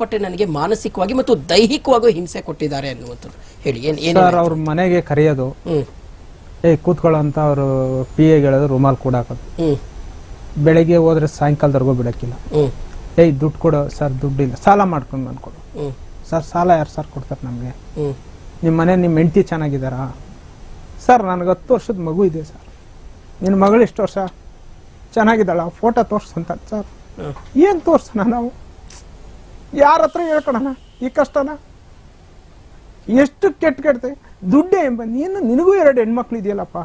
ಪಟ್ಟೆ ನನಗೆ ಮಾನಸಿಕವಾಗಿ ಮತ್ತು ದೈಹಿಕವಾಗಿ ಹಿಂಸೆ ಕೊಟ್ಟಿದ್ದಾರೆ ಅನ್ನುವಂಥದ್ದು. ಹೇಳಿ ಏನ್ ಏನ್ ಸರ್ ಅವ್ರ ಮನೆಗೆ ಕರೆಯೋದು. ಹ್ಮ್. ಏ ಕೂತ್ಕೊಳ್ಳೋ ಅಂತ ಅವರು ಪಿ ಎ ಹೇಳೋದು ರುಮಾಲ್ ಕೂಡ ಹಾಕೋದು. ಬೆಳಿಗ್ಗೆ ಬೆಳಗ್ಗೆ ಹೋದ್ರೆ ಸಾಯಂಕಾಲದವರೆಗೂ ಬಿಡಕ್ಕಿಲ್ಲ. ಹ್ಮ್. ಏಯ್ ದುಡ್ಡು ಕೊಡು ಸರ್ ದುಡ್ಡಿಲ್ಲ. ಸಾಲ ಮಾಡ್ಕೊಂಡು ಬಂದ್ಕೊಡು. ಹ್ಮ್. ಸರ್ ಸಾಲ ಯಾರು ಸರ್ ಕೊಡ್ತಾರೆ ನಮಗೆ? ಹ್ಮ್. ನಿಮ್ಮ ಮನೆ ನಿಮ್ಮ ಹೆಂಡತಿ ಚೆನ್ನಾಗಿದ್ದಾರಾ? ಸರ್ ನನಗೆ ಹತ್ತು ವರ್ಷದ ಮಗು ಇದೆ ಸರ್. ನಿನ್ನ ಮಗಳು ಎಷ್ಟು ವರ್ಷ ಚೆನ್ನಾಗಿದ್ದಾಳ? ಫೋಟೋ ತೋರ್ಸಂತ ಸರ್ ಹ್ಮ್. ಏನು ತೋರ್ಸೋಣ ನಾವು? ಯಾರ ಹತ್ರ ಹೇಳ್ಕೊಳಣ ಈ ಕಷ್ಟನ? ಎಷ್ಟು ಕೆಟ್ಟ ಕೆಡ್ತೆ ದುಡ್ಡೆ ಎಂಬ, ನೀನು, ನಿನಗೂ ಎರಡು ಹೆಣ್ಮಕ್ಳು ಇದೆಯಲ್ಲಪ್ಪ.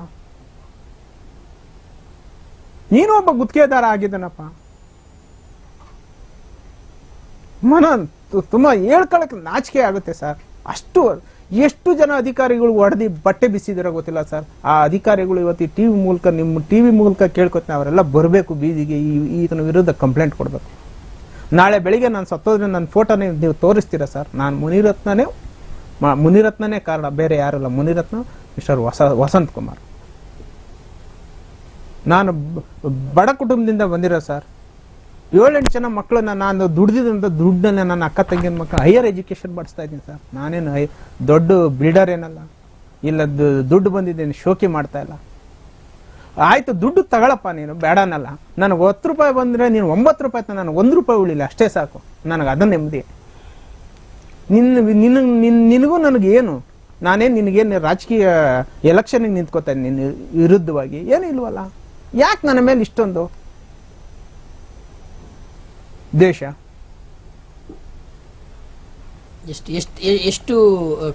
ನೀನು ಒಬ್ಬ ಗುತ್ತಿಗೆದಾರ ಆಗಿದ್ದಾನಪ್ಪ. ಮನ, ತುಂಬಾ ಹೇಳ್ಕೊಳಕ್ ನಾಚಿಕೆ ಆಗುತ್ತೆ ಸರ್. ಅಷ್ಟು, ಎಷ್ಟು ಜನ ಅಧಿಕಾರಿಗಳು ಒಡೆದಿ ಬಟ್ಟೆ ಬಿಸಿದಿರೋ ಗೊತ್ತಿಲ್ಲ ಸರ್. ಆ ಅಧಿಕಾರಿಗಳು ಇವತ್ತು ಟಿವಿ ಮೂಲಕ, ನಿಮ್ಮ ಟಿವಿ ಮೂಲಕ ಕೇಳ್ಕೊತೀನಿ ಅವರೆಲ್ಲ ಬರಬೇಕು ಬೀದಿಗೆ, ಈ, ಈತನ ವಿರುದ್ಧ ಕಂಪ್ಲೇಂಟ್ ಕೊಡಬೇಕು. ನಾಳೆ ಬೆಳಿಗ್ಗೆ ನಾನು ಸತ್ತೋದ್ರೆ ನನ್ನ ಫೋಟೋ ನೀವು ತೋರಿಸ್ತೀರಾ ಸರ್? ನಾನು ಮುನಿರತ್ನನೇ ಮುನಿರತ್ನನೇ ಕಾರಣ, ಬೇರೆ ಯಾರಲ್ಲ ಮುನಿರತ್ನ, ಮಿಸ್ಟರ್ ವಸ ವಸಂತ್ ಕುಮಾರ್. ನಾನು ಬಡ ಕುಟುಂಬದಿಂದ ಬಂದಿರೋ ಸರ್. ಏಳೆಂಟು ಜನ ಮಕ್ಕಳನ್ನ ನಾನು ದುಡ್ದಿದ್ದಂಥ ದುಡ್ಡನ್ನ ನನ್ನ ಅಕ್ಕ ತಂಗಿನ ಮಕ್ಕಳು ಹೈಯರ್ ಎಜುಕೇಷನ್ ಮಾಡಿಸ್ತಾ ಇದ್ದೀನಿ ಸರ್. ನಾನೇನು ದೊಡ್ಡ ಬಿಲ್ಡರ್ ಏನಲ್ಲ. ಇಲ್ಲ ದುಡ್ಡು ಬಂದಿದ್ದೇನೆ, ಶೋಕಿ ಮಾಡ್ತಾ ಇಲ್ಲ. ಆಯ್ತು, ದುಡ್ಡು ತಗೊಳಪ್ಪ ನೀನು, ಬೇಡನಲ್ಲ. ನನಗೆ ಹತ್ತು ರೂಪಾಯಿ ಬಂದ್ರೆ ನೀನು ಒಂಬತ್ತು ರೂಪಾಯಿ ಆಯ್ತು, ನನಗೆ ಒಂದು ರೂಪಾಯಿ ಉಳಿಲ್ಲ ಅಷ್ಟೇ ಸಾಕು. ನನಗೆ ಅದನ್ನ ನೆಮ್ಮದಿ. ನಿನ್ನ ನಿನ್ನ ನಿನ್ನ ನಿನಗೂ ನನಗೇನು ನಾನೇನು ನಿನಗೇನು ರಾಜಕೀಯ ಎಲೆಕ್ಷನಿಗೆ ನಿಂತ್ಕೋತೇನೆ ನಿನ್ನ ವಿರುದ್ಧವಾಗಿ. ಏನು ಇಲ್ವಲ್ಲ. ಯಾಕೆ ನನ್ನ ಮೇಲೆ ಇಷ್ಟೊಂದು ದೇಶ ಎಷ್ಟು ಎಷ್ಟು ಎಷ್ಟು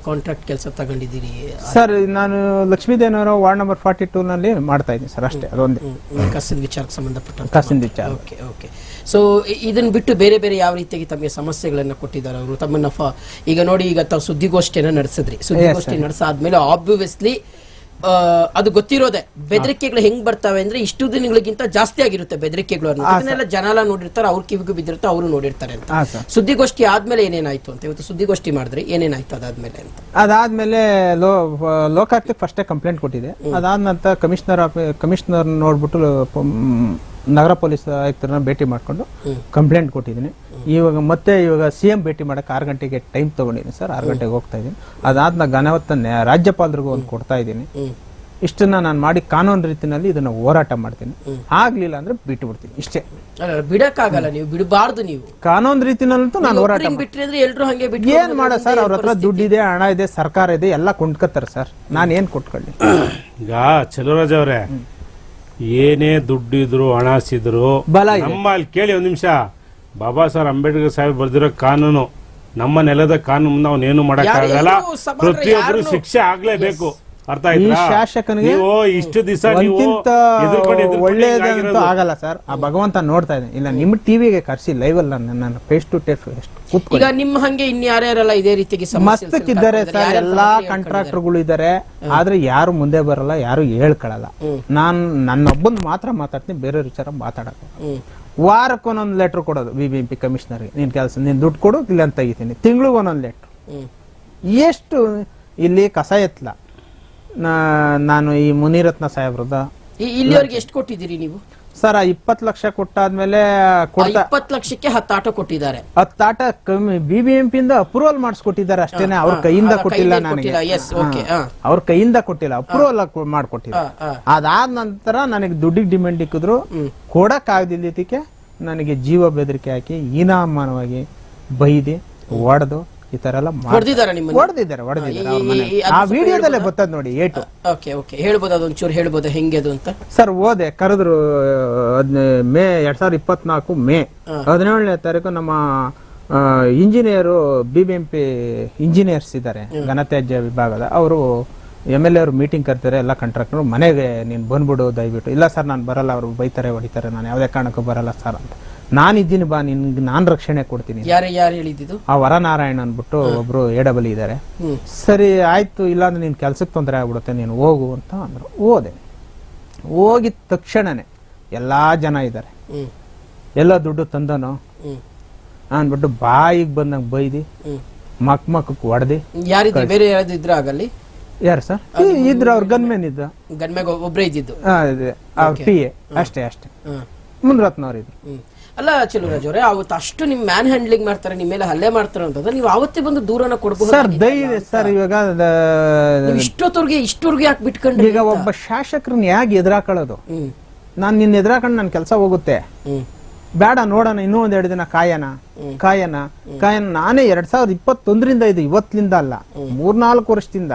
ಕಾಂಟ್ರಾಕ್ಟ್ ಕೆಲಸ ತಗೊಂಡಿದ್ದೀರಿ? ಸರ್ ನಾನು ಲಕ್ಷ್ಮೀದೇನವರ ವಾರ್ಡ್ ನಂಬರ್ ಫಾರ್ಟಿ ಟೂ ನಲ್ಲಿ ಮಾಡ್ತಾ ಇದ್ದೀನಿ ಸರ್ ಅಷ್ಟೇ ಅದೊಂದೇ. ಹ್ಮ್, ವಿಚಾರಕ್ಕೆ ಸಂಬಂಧಪಟ್ಟ ಕಸಿನ ವಿಚಾರ ಓಕೆ ಓಕೆ. ಸೊ ಇದನ್ನು ಬಿಟ್ಟು ಬೇರೆ ಬೇರೆ ಯಾವ ರೀತಿಯಾಗಿ ತಮಗೆ ಸಮಸ್ಯೆಗಳನ್ನ ಕೊಟ್ಟಿದ್ದಾರೆ ಅವರು? ತಮ್ಮನ್ನ ಈಗ ನೋಡಿ ಈಗ ತಾವು ಸುದ್ದಿಗೋಷ್ಠಿಯನ್ನ ನಡೆಸಿದ್ರಿ. ಸುದ್ದಿಗೋಷ್ಠಿ ನಡೆಸಾದ್ಮೇಲೆ ಆಬ್ವಿಯಸ್ಲಿ ಅದು ಗೊತ್ತಿರೋದೆ. ಬೆದರಿಕೆಗಳು ಹೆಂಗ್ ಬರ್ತವೆ ಅಂದ್ರೆ ಇಷ್ಟು ದಿನಗಳಿಗಿಂತ ಜಾಸ್ತಿ ಆಗಿರುತ್ತೆ ಬೆದರಿಕೆಗಳು ಅದನ್ನೆಲ್ಲ ಜನ ಎಲ್ಲ ನೋಡಿರ್ತಾರೆ ಅವ್ರ ಕಿವಿಗೂ ಬಿದ್ದಿರುತ್ತೆ ಅವರು ನೋಡಿರ್ತಾರೆ ಅಂತ. ಸುದ್ದಿಗೋಷ್ಠಿ ಆದ್ಮೇಲೆ ಏನೇನಾಯ್ತು ಅಂತ. ಇವತ್ತು ಸುದ್ದಿಗೋಷ್ಠಿ ಮಾಡಿದ್ರೆ ಏನೇನಾಯ್ತು ಅದಾದ್ಮೇಲೆ ಅಂತ. ಅದಾದ್ಮೇಲೆ ಲೋ ಲೋಕಾಯುಕ್ತಕ್ಕೆ ಫಸ್ಟೇ ಕಂಪ್ಲೇಂಟ್ ಕೊಟ್ಟಿದೆ. ಅದಾದ ನಂತರ ಕಮಿಷನರ್ ಕಮಿಷನರ್ ನೋಡ್ಬಿಟ್ಟು ನಗರ ಪೊಲೀಸ್ ಆಯುಕ್ತರನ್ನ ಭೇಟಿ ಮಾಡಿಕೊಂಡು ಕಂಪ್ಲೇಂಟ್ ಕೊಟ್ಟಿದ್ದೀನಿ. ಇವಾಗ ಮತ್ತೆ ಇವಾಗ ಸಿ ಎಂ ಭೇಟಿ ಮಾಡಕ್ಕೆ ಆರು ಗಂಟೆಗೆ ಟೈಮ್ ತಗೊಂಡಿದ್ದೀನಿ ಸರ್. ಆರು ಗಂಟೆಗೆ ಹೋಗ್ತಾ ಇದ್ದೀನಿ. ಅದಾದ ಘನವತ್ತ ಘನವತ್ತನ್ನೇ ರಾಜ್ಯಪಾಲರಿಗೂ ಒಂದು ಕೊಡ್ತಾ ಇದ್ದೀನಿ. ಇಷ್ಟನ್ನ ನಾನು ಮಾಡಿ ಕಾನೂನು ರೀತಿನಲ್ಲಿ ಇದನ್ನ ಹೋರಾಟ ಮಾಡ್ತೀನಿ. ಆಗ್ಲಿಲ್ಲ ಅಂದ್ರೆ ಬಿಟ್ಟು ಬಿಡ್ತೀನಿ. ಇಷ್ಟೇ. ಬಿಡಕ್ಕಾಗಲ್ಲ ನೀವು ಬಿಡಬಾರ್ದು ನೀವು. ಕಾನೂನು ರೀತಿನಲ್ಲಂತೂ ನಾನು ಹೋರಾಟ ಬಿಟ್ರಿ ಅಂದ್ರೆ ಎಲ್ಲರೂ ಹಂಗೆ ಬಿಟ್ಟು ಏನ್ ಮಾಡ ಸರ್? ಅವ್ರ ಹತ್ರ ದುಡ್ಡಿದೆ ಹಣ ಇದೆ ಸರ್ಕಾರ ಇದೆ ಎಲ್ಲ ಕೊಂಡ್ಕತ್ತಾರೆ ಸರ್. ನಾನು ಏನ್ ಕೊಟ್ಕೊಳ್ಳಿ? ಈಗ ಚಲುವರಾಜ್ ಅವರೇ. ಏನೇ ದುಡ್ಡಿದ್ರು ಹಣ ಸಿದ್ರು ಬಲ ಇದೆ. ನಮ್ಮ ಅಲ್ಲಿ ಕೇಳಿ ಒಂದ್ ನಿಮಿಷ. ಬಾಬಾ ಸಾಹೇಬ್ ಅಂಬೇಡ್ಕರ್ ಸಾಹೇಬ್ ಬರ್ದಿರೋ ಕಾನೂನು ನಮ್ಮ ನೆಲದ ಕಾನೂನು ಅವನೇನು ಮಾಡಕ್ಕಾಗಲ್ಲ? ಯಾರು ಪ್ರತಿಯೊಬ್ಬರು ಶಿಕ್ಷೆ ಆಗ್ಲೇಬೇಕು. ಅರ್ಥ ಆಯ್ತಾ? ಶಾಸಕನಿಗೆ ನೀವು ಇಷ್ಟು ದಿವಸ ನೀವು ಒಳ್ಳೇದಂತೂ ಆಗಲ್ಲ ಸರ್. ಆ ಭಗವಂತ ನೋಡ್ತಾ ಇದ್ದೀನಿ. ಇಲ್ಲ ನಿಮ್ಮ ಟಿವಿಗೆ ಕರೆಸಿ ಲೈವ್ ಅಲ್ಲ ನನ್ನ ಫೇಸ್ ಟು ಟೇಸ್ ಈಗ ನಿಮ್ಮ ಹಂಗೆ ಇನ್ಯಾರ್ಯಾರಲ್ಲ ಇದೇ ರೀತಿಗೆ ಸಮಸ್ಯೆ ಮಸ್ತಕ್ಕಿದ್ದಾರೆ? ಸರ್. ಎಲ್ಲಾ ಕಾಂಟ್ರಾಕ್ಟರ್ಗಳು ಇದ್ದಾರೆ. ಆದ್ರೆ ಯಾರು ಮುಂದೆ ಬರಲ್ಲ ಯಾರು ಹೇಳ್ಕೊಳಲ್ಲ. ನಾನ್ ನನ್ನೊಬ್ಬಂದು ಮಾತ್ರ ಮಾತಾಡ್ತೀನಿ ಬೇರೆ ವಿಚಾರ ಮಾತಾಡಕ್ಕೆ ವಾರಕ್ಕೊಂದೊಂದು ವಾರಕ್ಕೆ ಒಂದೊಂದು ಲೆಟರ್ ಕೊಡೋದು ಬಿ ಬಿ ಎಂ ಪಿ ಕಮಿಷನರ್ಗೆ ನಿನ್ ಕೆಲಸ ನೀನ್ ದುಡ್ಡು ಕೊಡು ಇಲ್ಲ ಅಂತ ತೆಗಿತೀನಿ. ತಿಂಗಳಿಗೆ ಒಂದೊಂದು ಲೆಟ್ರ್ ಎಷ್ಟು ಇಲ್ಲಿ ಕಸ ಎತ್ತಲ ನಾ- ನಾನು ಈ ಮುನಿರತ್ನ ಸಾಹೇಬ್ರದ ಇಲ್ಲಿವರಿಗೆ ಇಲ್ಲಿವರೆಗೆ ಎಷ್ಟು ಕೊಟ್ಟಿದ್ದೀರಿ ನೀವು? ಸರ್ ಇಪ್ಪತ್ತು ಲಕ್ಷ ಕೊಟ್ಟಾದ್ಮೇಲೆ ಕೊಡ್ತಾ ಇಪ್ಪತ್ತು ಲಕ್ಷಕ್ಕೆ ಹತ್ತು ಆಟೋ ಕೊಟ್ಟಿದ್ದಾರೆ. ಹತ್ತು ಆಟ ಕಮ್ಮಿ ಬಿ ಬಿ ಎಂ ಪಿಯಿಂದ ಅಪ್ರೂವಲ್ ಮಾಡಿಸ್ಕೊಟ್ಟಿದ್ದಾರೆ ಅಷ್ಟೇನೆ ಅವ್ರ ಕೈಯಿಂದ ಆ, ಕೊಟ್ಟಿಲ್ಲ ಕೈಯಿಂದ ನನಗೆ. ಕೊಟ್ಟಿಲ್ಲ, yes, okay, ಆ. ಅವ್ರ ಕೈಯಿಂದ ಕೊಟ್ಟಿಲ್ಲ ಅಪ್ರೂವಲ್ ಮಾಡ್ಕೊಟ್ಟಿಲ್ಲ. ಆ, ಆ. ಅದಾದ ನಂತರ ನನಗೆ ದುಡ್ಡಿಗೆ ಡಿಮ್ಯಾಂಡ್ ಇಕ್ಕಿದ್ರು. ಕೊಡಕ್ ಆಗದಿದ್ದಕ್ಕೆ ನನಗೆ ಜೀವ ಬೆದರಿಕೆ ಹಾಕಿ ಹೀನಾಮಾನವಾಗಿ ಬೈದಿ ಹೊಡೆದು ಈ ತರ ಎಲ್ಲ? ಹೊಡೆದಿದ್ದಾರೆ ಹೊಡೆದಿದ್ದಾರೆ ಅವ್ರ ಮನೆ ಆ ವಿಡಿಯೋದಲ್ಲೇ ನೋಡಿ ಏಟು ಓಕೆ ಓಕೆ ಹೇಳ್ಬೋದು ಅದೊಂಚೂರು ಹೇಳ್ಬೋದು? ಹೆಂಗೆ ಅದು ಅಂತ? ಸರ್ ಓದೆ ಕರೆದ್ರು ಮೇ ಎರಡ್ ಸಾವಿರದ ಇಪ್ಪತ್ನಾಲ್ಕು ಮೇ. ಹದಿನೇಳನೇ ತಾರೀಕು ನಮ್ಮ engineer B B M P engineers ಇದ್ದಾರೆ ಘನತ್ಯಾಜ್ಯ ವಿಭಾಗದ. ಅವರು ಎಂ ಎಲ್ ಎ ಅವರು ಮೀಟಿಂಗ್ ಕರ್ತಾರೆ ಎಲ್ಲ ಕಾಂಟ್ರಾಕ್ಟರ್ ಮನೆಗೆ ನೀನು ಬಂದ್ಬಿಡು ದಯವಿಟ್ಟು. ಇಲ್ಲ ಸರ್ ನಾನು ಬರಲ್ಲ ಅವರು ಬೈತಾರೆ ಹೊಡಿತಾರೆ ನಾನು ಯಾವುದೇ ಕಾರಣಕ್ಕೂ ಬರಲ್ಲ ಸರ್ ಅಂತ. ನಾನಿದ್ದೀನಿ ಬಾ ನಿನ್ಗೆ ನಾನು ರಕ್ಷಣೆ ಕೊಡ್ತೀನಿ. ಯಾರು ಯಾರು ಹೇಳಿದ್ದು? ಆ ವರನಾರಾಯಣ ಅಂದ್ಬಿಟ್ಟು ಒಬ್ರು ಎ ಡಬಲ್ ಇದ್ದಾರೆ ಸರಿ ಆಯ್ತು ಇಲ್ಲಾಂದ್ರೆ ನಿನ್ ಕೆಲ್ಸಕ್ಕೆ ತೊಂದರೆ ಆಗ್ಬಿಡುತ್ತೆ ನೀನು ಹೋಗು ಅಂತ ಅಂದ್ರು. ಹೋದೆ. ಹೋಗಿದ ತಕ್ಷಣನೆ ಎಲ್ಲಾ ಜನ ಇದ್ದಾರೆ ಎಲ್ಲ ದುಡ್ಡು ತಂದನು? ಅನ್ಬಿಟ್ಟು ಅಂದ್ಬಿಟ್ಟು ಬಾಯಿಗೆ ಬಂದಂಗೆ ಬೈದಿ. ಮಕ್ ಮಕ್ಕಕ್ಕೆ ಹೊಡೆದಿ. ಯಾರಿದ್ರು ಬೇರೆ ಯಾರಾದ್ರು ಇದ್ರ ಆಗಲ್ಲಿ? ಯಾರು ಸರ್? ಇದ್ರ ಅವ್ರ ಗನ್ಮೇನ್ ಇದ್ದ ಗನ್ಮ್ಯಾಗ ಒಬ್ರೇ ಇದ್ದಿದ್ದು. ಅವ್ರ ಪಿ ಎ ಅಷ್ಟೇ ಅಷ್ಟೇ. ಮುನ್ರತ್ನ ಮುನ್ರತ್ನವ್ರು ಇದ್ರು. ಅಲ್ಲ ಚೆಲುವರಾಜ್ ಅವರೇ ಅವತ್ತು ಅಷ್ಟು ನಿಮ್ ಮ್ಯಾನ್ ಹ್ಯಾಂಡ್ಲಿಂಗ್ ಮಾಡ್ತಾರೆ ನಿಮ್ಮ ಮೇಲೆ ಹಲ್ಲೆ ಮಾಡ್ತಾರೆ ಅಂತಂದ್ರೆ ನೀವು ಅವತ್ತೇ ಬಂದು ದೂರನ ಕೊಡ್ಬೋದು ಸರ್ ದಯ ಸರ್ ಇವಾಗ ಇಷ್ಟೊತ್ತವ್ರಿಗೆ ಇಷ್ಟವ್ರಿಗೆ ಯಾಕೆ ಬಿಟ್ಕೊಂಡ್ರಿ ಈಗ ಒಬ್ಬ ಶಾಸಕರನ್ನ ಯಾಕೆ ಎದುರಾಕೊಳ್ಳೋದು? ನಾನು ನಿನ್ನ ಎದುರಾಕೊಂಡು ನನ್ನ ಕೆಲಸ ಹೋಗುತ್ತೆ. ಬೇಡ ನೋಡೋಣ ಇನ್ನೂ ಒಂದ್ ಎರಡು ದಿನ ಕಾಯನ ಕಾಯನ ಕಾಯನ. ನಾನೇ ಎರಡ್ ಸಾವಿರದ ಇಪ್ಪತ್ತೊಂದರಿಂದ ಇದು ಇವತ್ತಿನಿಂದ ಅಲ್ಲ ಮೂರ್ನಾಲ್ಕು ವರ್ಷದಿಂದ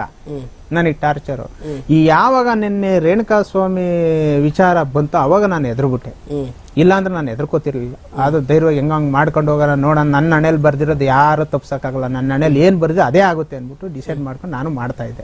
ನನಗೆ ಟಾರ್ಚರು ಈ ಯಾವಾಗ ನಿನ್ನೆ ರೇಣುಕಾ ಸ್ವಾಮಿ ವಿಚಾರ ಬಂತು ಅವಾಗ ನಾನು ಎದುರುಬಿಟ್ಟೆ ಇಲ್ಲಾಂದ್ರೆ ನಾನು ಎದುರ್ಕೋತಿರ್ಲಿಲ್ಲ ಅದು ಧೈರ್ಯವಾಗಿ ಹೆಂಗಂಗೆ ಮಾಡ್ಕೊಂಡು ಹೋಗೋಣ ನೋಡೋಣ ನನ್ನ ಹಣೆಯಲ್ಲಿ ಬರ್ದಿರೋದು ಯಾರು ತಪ್ಸೋಕ್ಕಾಗಲ್ಲ ನನ್ನ ಹಣೆಯಲ್ಲಿ ಏನು ಬರ್ದಿದೆ ಅದೇ ಆಗುತ್ತೆ ಅಂದ್ಬಿಟ್ಟು ಡಿಸೈಡ್ ಮಾಡ್ಕೊಂಡು ನಾನು ಮಾಡ್ತಾ ಇದ್ದೆ.